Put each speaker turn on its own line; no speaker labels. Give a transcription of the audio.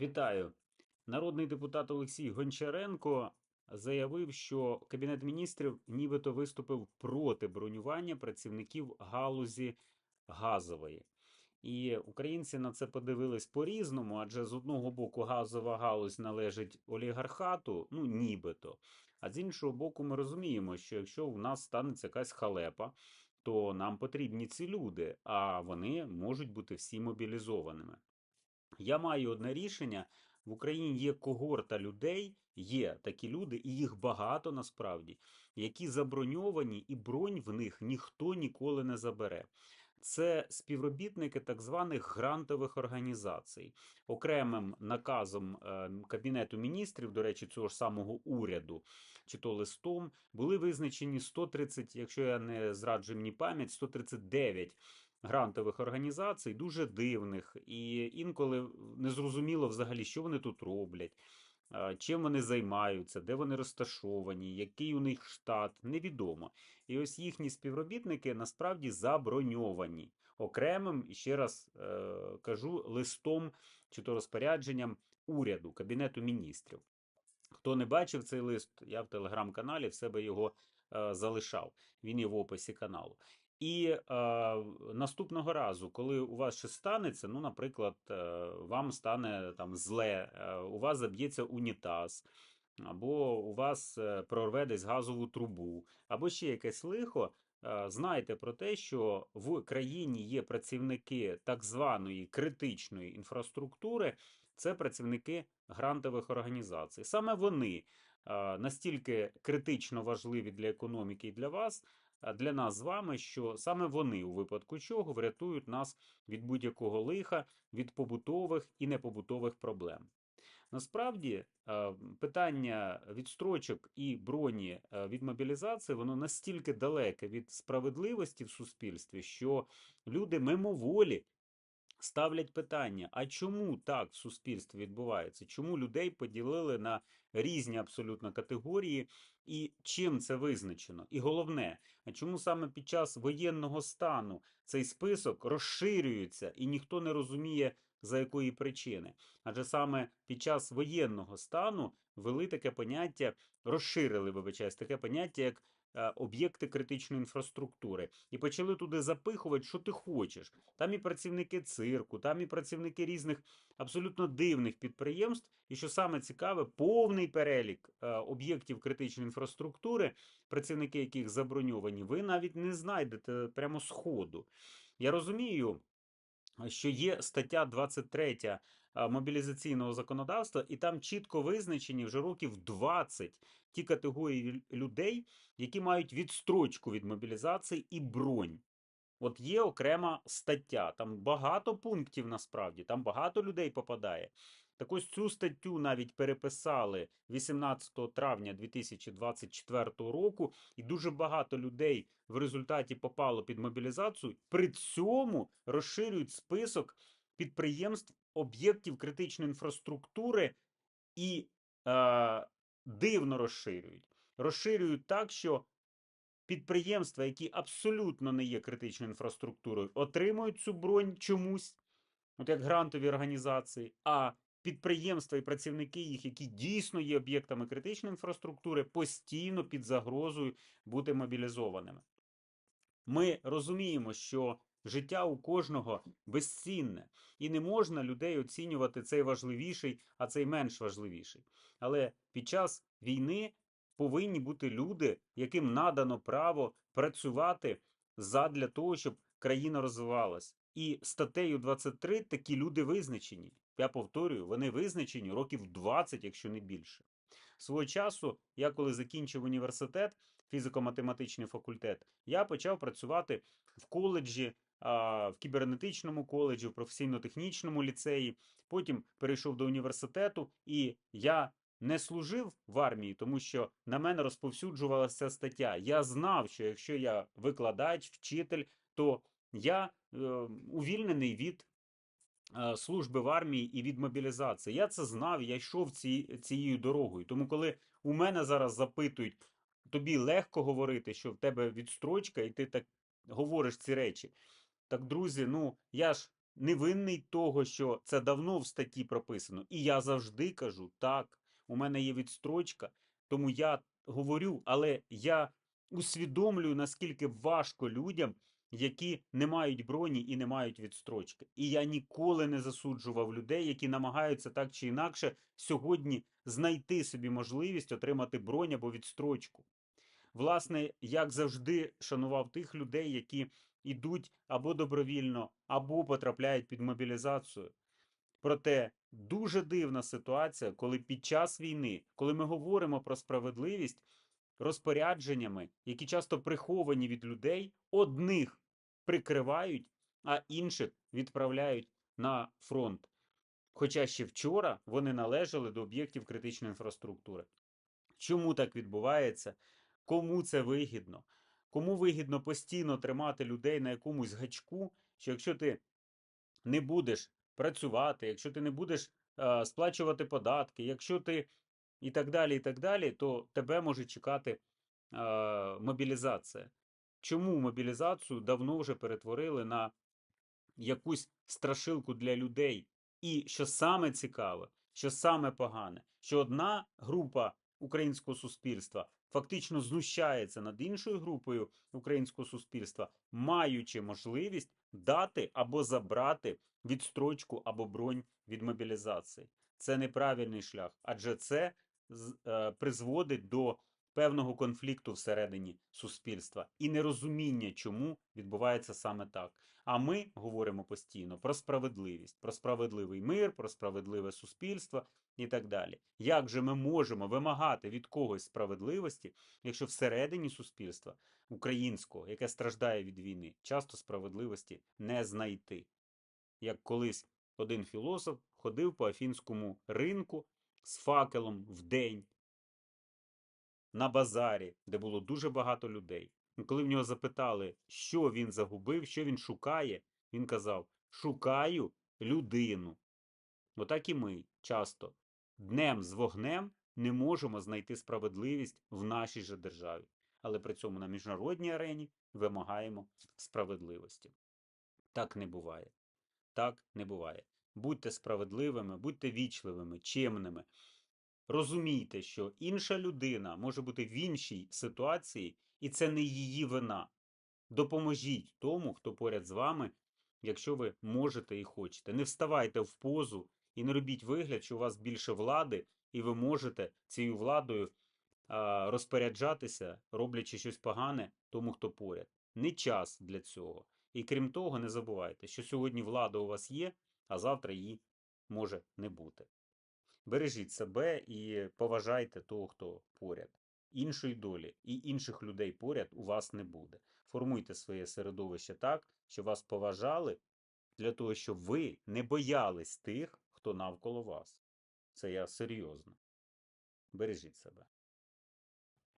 Вітаю. Народний депутат Олексій Гончаренко заявив, що Кабінет міністрів нібито виступив проти бронювання працівників галузі газової. І українці на це подивились по-різному, адже з одного боку газова галузь належить олігархату, ну нібито. А з іншого боку, ми розуміємо, що якщо в нас станеться якась халепа, то нам потрібні ці люди, а вони можуть бути всі мобілізованими. Я маю одне рішення. В Україні є когорта людей, є такі люди, і їх багато насправді, які заброньовані, і бронь в них ніхто ніколи не забере. Це співробітники так званих грантових організацій. Окремим наказом е, Кабінету міністрів, до речі, цього ж самого уряду, чи то листом, були визначені 130, якщо я не зраджую мені пам'ять, 139 грантових організацій, дуже дивних, і інколи незрозуміло взагалі, що вони тут роблять. Чим вони займаються, де вони розташовані, який у них штат, невідомо. І ось їхні співробітники насправді заброньовані окремим, ще раз е, кажу, листом чи то розпорядженням уряду, Кабінету міністрів. Хто не бачив цей лист, я в телеграм-каналі в себе його е, залишав. Він є в описі каналу. І е, наступного разу, коли у вас щось станеться, ну, наприклад, е, вам стане там зле, е, у вас заб'ється унітаз, або у вас е, прорве десь газову трубу, або ще якесь лихо. е, Знайте про те, що в країні є працівники так званої критичної інфраструктури, це працівники грантових організацій. Саме вони е, настільки критично важливі для економіки і для вас, для нас з вами, що саме вони у випадку чого врятують нас від будь-якого лиха, від побутових і непобутових проблем. Насправді е, питання відстрочок і броні е, від мобілізації воно настільки далеке від справедливості в суспільстві, що люди мимоволі ставлять питання: а чому так в суспільстві відбувається? Чому людей поділили на різні абсолютно категорії, і чим це визначено? І головне, чому саме під час воєнного стану цей список розширюється і ніхто не розуміє, за якої причини? Адже саме під час воєнного стану ввели таке поняття, розширили, вибачаюсь, таке поняття, як об'єкти критичної інфраструктури, і почали туди запихувати, що ти хочеш. Там і працівники цирку, там і працівники різних абсолютно дивних підприємств. І що саме цікаве, повний перелік е, об'єктів критичної інфраструктури, працівники яких заброньовані, ви навіть не знайдете прямо з ходу. Я розумію, що є стаття 23 а, мобілізаційного законодавства, і там чітко визначені вже років 20 ті категорії людей, які мають відстрочку від мобілізації і бронь. От є окрема стаття, там багато пунктів насправді, там багато людей попадає. Так ось цю статтю навіть переписали 18 травня 2024 року, і дуже багато людей в результаті попало під мобілізацію. При цьому розширюють список підприємств, об'єктів критичної інфраструктури і е, дивно розширюють. Розширюють так, що підприємства, які абсолютно не є критичною інфраструктурою, отримують цю бронь чомусь, от як грантові організації, а підприємства і працівники їх, які дійсно є об'єктами критичної інфраструктури, постійно під загрозою бути мобілізованими. Ми розуміємо, що життя у кожного безцінне, і не можна людей оцінювати цей важливіший, а цей менш важливіший. Але під час війни повинні бути люди, яким надано право працювати задля того, щоб країна розвивалась. І статтею 23 такі люди визначені. Я повторюю, вони визначені років 20, якщо не більше. Свого часу, я коли закінчив університет, фізико-математичний факультет, я почав працювати в коледжі, в кібернетичному коледжі, в професійно-технічному ліцеї. Потім перейшов до університету, і я не служив в армії, тому що на мене розповсюджувалася стаття. Я знав, що якщо я викладач, вчитель, то я е, увільнений від е, служби в армії і від мобілізації. Я це знав, я йшов ці, цією дорогою. Тому, коли у мене зараз запитують, тобі легко говорити, що в тебе відстрочка, і ти так говориш ці речі. Так, друзі, ну я ж не винний того, що це давно в статті прописано. І я завжди кажу, так, у мене є відстрочка, тому я говорю, але я усвідомлюю, наскільки важко людям, які не мають броні і не мають відстрочки. І я ніколи не засуджував людей, які намагаються так чи інакше сьогодні знайти собі можливість отримати бронь або відстрочку. Власне, як завжди, шанував тих людей, які йдуть або добровільно, або потрапляють під мобілізацію. Проте дуже дивна ситуація, коли під час війни, коли ми говоримо про справедливість розпорядженнями, які часто приховані від людей, одних прикривають, а інших відправляють на фронт. Хоча ще вчора вони належали до об'єктів критичної інфраструктури. Чому так відбувається? Кому це вигідно? Кому вигідно постійно тримати людей на якомусь гачку, що якщо ти не будеш працювати, якщо ти не будеш е, сплачувати податки, якщо ти і так далі, і так далі, то тебе може чекати е, мобілізація. Чому мобілізацію давно вже перетворили на якусь страшилку для людей? І що саме цікаве, що саме погане, що одна група українського суспільства фактично знущається над іншою групою українського суспільства, маючи можливість дати або забрати відстрочку або бронь від мобілізації. Це неправильний шлях, адже це е, призводить до певного конфлікту всередині суспільства і нерозуміння, чому відбувається саме так. А ми говоримо постійно про справедливість, про справедливий мир, про справедливе суспільство і так далі. Як же ми можемо вимагати від когось справедливості, якщо всередині суспільства українського, яке страждає від війни, часто справедливості не знайти? Як колись один філософ ходив по афінському ринку з факелом в день на базарі, де було дуже багато людей. Коли в нього запитали, що він загубив, що він шукає, він казав: Шукаю людину. Отак і ми часто днем з вогнем не можемо знайти справедливість в нашій же державі, але при цьому на міжнародній арені вимагаємо справедливості. Так не буває. Так не буває. Будьте справедливими, будьте вічливими, чемними. Розумійте, що інша людина може бути в іншій ситуації, і це не її вина. Допоможіть тому, хто поряд з вами, якщо ви можете і хочете. Не вставайте в позу і не робіть вигляд, що у вас більше влади, і ви можете цією владою а, розпоряджатися, роблячи щось погане тому, хто поряд. Не час для цього. І крім того, не забувайте, що сьогодні влада у вас є, а завтра її може не бути. Бережіть себе і поважайте того, хто поряд. Іншої долі і інших людей поряд у вас не буде. Формуйте своє середовище так, щоб вас поважали, для того, щоб ви не боялись тих, хто навколо вас. Це я серйозно. Бережіть себе.